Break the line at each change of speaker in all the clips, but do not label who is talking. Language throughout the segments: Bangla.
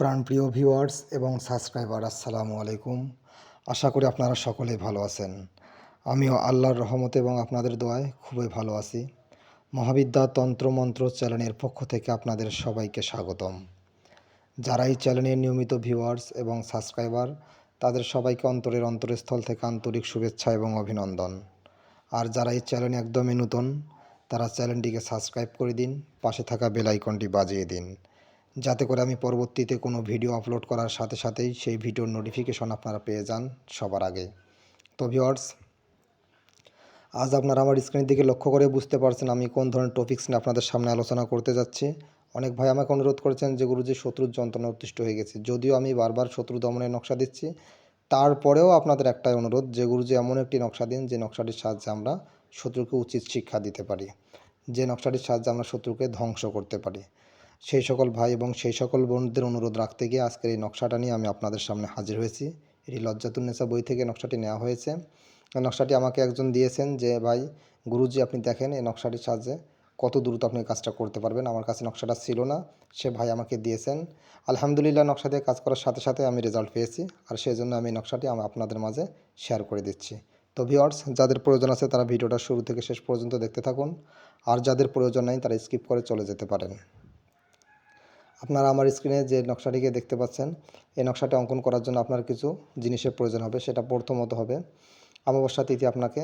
প্রাণপ্রিয় ভিউয়ার্স এবং সাবস্ক্রাইবার, আসসালামু আলাইকুম। আশা করি আপনারা সকলেই ভালো আছেন। আমিও আল্লাহর রহমতে এবং আপনাদের দোয়ায় খুবই ভালো আছি। মহাবিদ্যা তন্ত্রমন্ত্র চ্যানেলের পক্ষ থেকে আপনাদের সবাইকে স্বাগতম। যারা এই চ্যানেলের নিয়মিত ভিউয়ার্স এবং সাবস্ক্রাইবার, তাদের সবাইকে অন্তরের অন্তরস্থল থেকে আন্তরিক শুভেচ্ছা এবং অভিনন্দন। আর যারা এই চ্যানেল একদমই নতুন, তারা চ্যানেলটিকে সাবস্ক্রাইব করে দিন, পাশে থাকা বেল আইকনটি বাজিয়ে দিন। যাতে করে আমি পরবর্তীতে কোনো ভিডিও আপলোড করার সাথে সাথেই সেই ভিডিওর নোটিফিকেশন আপনারা পেয়ে যান সবার আগে। তো ভিওয়ার্স আজ আপনারা আমার স্ক্রিনের দিকে লক্ষ্য করে বুঝতে পারছেন আমি কোন ধরনের টপিকস নিয়ে আপনাদের সামনে আলোচনা করতে যাচ্ছি। অনেক ভাই আমাকে অনুরোধ করেছেন যে গুরুজি শত্রুর যন্ত্রণা উত্তিষ্ট হয়ে গেছে। যদিও আমি বারবার শত্রু দমনের নকশা দিচ্ছি, তারপরেও আপনাদের একটাই অনুরোধ যে গুরুজি এমন একটি নকশা দিন যে নকশাটির সাহায্যে আমরা শত্রুকে উচিত শিক্ষা দিতে পারি, যে নকশাটির সাহায্যে আমরা শত্রুকে ধ্বংস করতে পারি। সেই সকল ভাই এবং সেই সকল বোনদের অনুরোধ রাখতে গিয়ে আজকের এই নকশাটা নিয়ে আমি আপনাদের সামনে হাজির হয়েছি। এটি লজ্জাতুন্নেসা বই থেকে নকশাটি নেওয়া হয়েছে। নকশাটি আমাকে একজন দিয়েছেন যে, ভাই, গুরুজি আপনি দেখেন এই নকশাটির সাহায্যে কত দ্রুত আপনি কাজটা করতে পারবেন। আমার কাছে নকশাটা ছিল না। সে ভাই আমাকে দিয়েছেন। আলহামদুলিল্লাহ নকশা দিয়ে কাজ করার সাথে সাথে আমি রেজাল্ট পেয়েছি আর সেই জন্য আমি নকশাটি আমি, আপনাদের মাঝে শেয়ার করে দিচ্ছি। তো ভিওয়ার্স যাদের প্রয়োজন আছে তারা ভিডিওটা শুরু থেকে শেষ পর্যন্ত দেখতে থাকুন। আর যাদের প্রয়োজন নেই তারা স্কিপ করে চলে যেতে পারেন। আপনারা আমার স্ক্রিনে যে নকশাটিকে দেখতে পাচ্ছেন, এই নকশাটি অঙ্কন করার জন্য আপনার কিছু জিনিসের প্রয়োজন হবে, সেটা প্রথমত হবে অমাবস্যা তিথি আপনাকে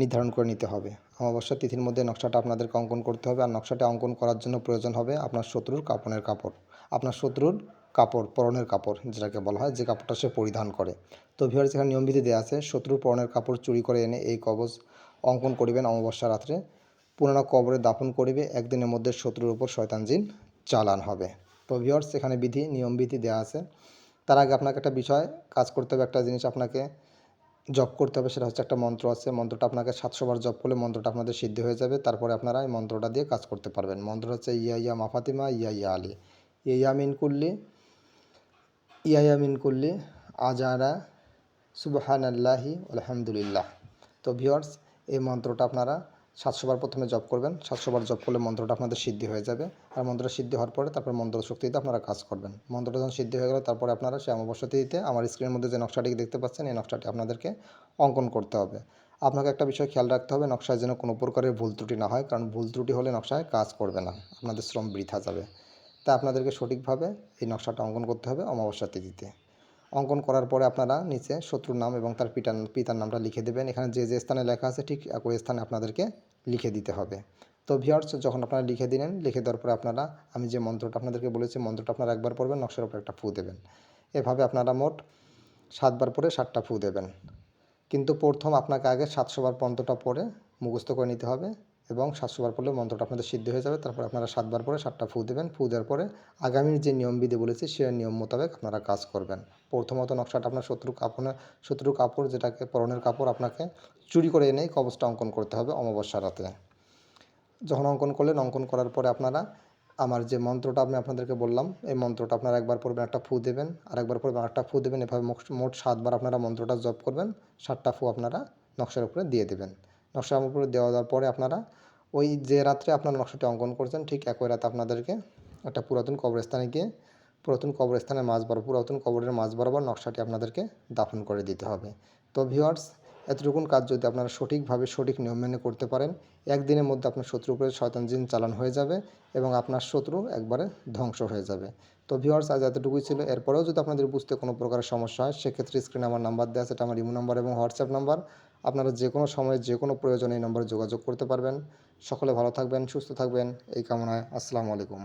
নির্ধারণ করে নিতে হবে। অমাবস্যা তিথির মধ্যে নকশাটা আপনাদেরকে অঙ্কন করতে হবে, আর নকশাটা অঙ্কন করার জন্য প্রয়োজন হবে আপনার শত্রুর কাপড়ের কাপড়। আপনার শত্রুর কাপড়, পরনের কাপড় যেটাকে বলা হয়, যে কাপড়টা সে পরিধান করে। তো ভিওর যেখানে নিয়মবিধি দেওয়া আছে, শত্রুর পরনের কাপড় চুরি করে এনে এই কবচ অঙ্কন করিবেন অমাবস্যা রাত্রে। পুরানো কবরে দাফন করিবে, একদিনের মধ্যে শত্রুর উপর শয়তান জিন চালান হবে। তো ভিওর্স এখানে বিধি নিয়মবিধি দেওয়া আছে। তার আগে আপনাকে একটা বিষয়, কাজ করতে হবে, একটা জিনিস আপনাকে জব করতে হবে, সেটা হচ্ছে একটা মন্ত্র আছে। মন্ত্রটা আপনাকে সাতশো বার জব করলে মন্ত্রটা আপনাদের সিদ্ধি হয়ে যাবে। তারপরে আপনারা এই মন্ত্রটা দিয়ে কাজ করতে পারবেন। মন্ত্র হচ্ছে ইয়া ইয়া মাফাতিমা ইয়া ইয়া আলী। ইয়া মিন করলি ইয়া ইয়া মিন কুল্লি, আজারা সুবহান আল্লাহি আলহামদুলিল্লাহ তো ভিওর্স এই মন্ত্রটা আপনারা সাতশো বার প্রথমে জব করবেন সাতশো বার জব করলে মন্ত্রটা আপনাদের সিদ্ধি হয়ে যাবে। আর মন্ত্রটা সিদ্ধি হওয়ার পরে তারপর মন্ত্র শক্তিতে আপনারা কাজ করবেন। মন্ত্রটা যখন সিদ্ধি হয়ে গেলে, তারপরে আপনারা সেই অমাবস্যা তিথিতে আমার স্ক্রিনের মধ্যে যে নকশাটি দেখতে পাচ্ছেন, এই নকশাটি আপনাদেরকে অঙ্কন করতে হবে। আপনাকে একটা বিষয় খেয়াল রাখতে হবে, নকশায় যেন কোনো প্রকারের ভুল ত্রুটি না হয়, কারণ ভুল ত্রুটি হলে নকশায় কাজ করবে না, আপনাদের শ্রম বৃথা যাবে। তাই আপনাদেরকে সঠিকভাবে এই নকশাটা অঙ্কন করতে হবে অমাবস্যা তিথিতে অঙ্কন করার পরে আপনারা নিচে শত্রুর নাম এবং তার পিতার পিতার নামটা লিখে দেবেন। এখানে যে যে স্থানে লেখা আছে ঠিক একই স্থানে আপনাদেরকে লিখে দিতে হবে। তো ভিওর্স যখন আপনারা লিখে দিলেন, লিখে দেওয়ার পরে আপনারা, আমি যে মন্ত্রটা আপনাদেরকে বলেছি, মন্ত্রটা আপনারা একবার পড়বেন, নকশার উপর একটা ফু দেবেন। এভাবে আপনারা মোট সাতবার পরে সাতটা ফু দেবেন। কিন্তু প্রথম আপনাকে আগে সাতশোবার মন্ত্রটা পড়ে মুখস্থ করে নিতে হবে। এবং সাতশো বার পড়লে মন্ত্রটা আপনাদের সিদ্ধ হয়ে যাবে। তারপর আপনারা সাতবার পরে সাতটা ফু দেবেন। ফু দেওয়ার পরে আগামীর যে নিয়মবিধি বলেছি, সে নিয়ম মোতাবেক আপনারা কাজ করবেন। প্রথমত নকশাটা আপনার শত্রু কাপড় শত্রু কাপড় যেটাকে পরনের কাপড় আপনাকে চুরি করে এনেই কবচটা অঙ্কন করতে হবে অমাবস্যা রাতে। যখন অঙ্কন করলেন, অঙ্কন করার পরে আপনারা আমার যে মন্ত্রটা আমি আপনাদেরকে বললাম, এই মন্ত্রটা আপনারা একবার পড়বেন, একটা ফু দেবেন আর একবার পড়বেন একটা ফু দেবেন। এভাবে মোট সাতবার আপনারা মন্ত্রটা জপ করবেন। সাতটা ফু আপনারা নকশার উপরে দিয়ে দেবেন। নকশার উপরে দেওয়া দেওয়ার পরে আপনারা ওই যে রাত্রে আপনার নকশাটি অঙ্কন করছেন, ঠিক একই রাতে আপনাদেরকে একটা পুরাতন কবরস্থানে গিয়ে পুরাতন কবরস্থানের মাঝ বরাবর, পুরাতন কবরের মাঝ বরাবর নকশাটি আপনাদেরকে দাফন করে দিতে হবে। তো ভিওয়ার্স এতটুকুন কাজ যদি আপনারা সঠিকভাবে সঠিক নিয়ম মেনে করতে পারেন, একদিনের মধ্যে আপনার শত্রুর উপরে শয়তান জিন চালান হয়ে যাবে এবং আপনার শত্রু একবারে ধ্বংস হয়ে যাবে। তো ভিওয়ার্স আজ এতটুকুই ছিল। এরপরেও যদি আপনাদের বুঝতে কোনো প্রকারের সমস্যা হয়, সেক্ষেত্রে স্ক্রিনে আমার নাম্বার দেওয়া সেটা আমার ইমো নাম্বার এবং হোয়াটসঅ্যাপ নাম্বার আপনারা যে কোনো সময়ে যে কোনো প্রয়োজনে এই নম্বরে যোগাযোগ করতে পারবেন। সকলে ভালো থাকবেন, সুস্থ থাকবেন। এই কামনায় আসসালামু আলাইকুম।